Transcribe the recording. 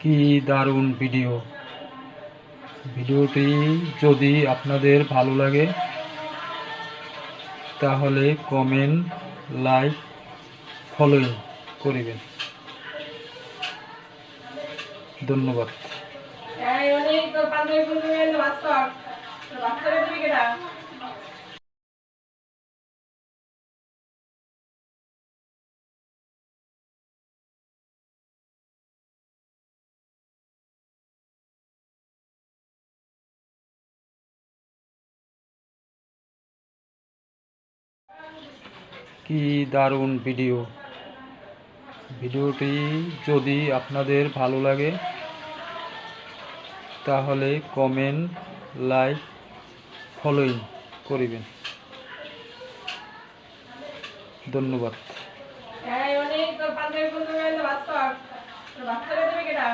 কি দারুণ ভিডিও। ভিডিওটি যদি আপনাদের ভালো লাগে তাহলে কমেন্ট লাইক ফলোইং করিবেন। ধন্যবাদ। কি দারুণ ভিডিও। ভিডিওটি যদি আপনাদের ভালো লাগে, তাহলে কমেন্ট, লাইক ফলোইং করিবেন। ধন্যবাদ। বাচ্চা তোর বাচ্চারা কেটা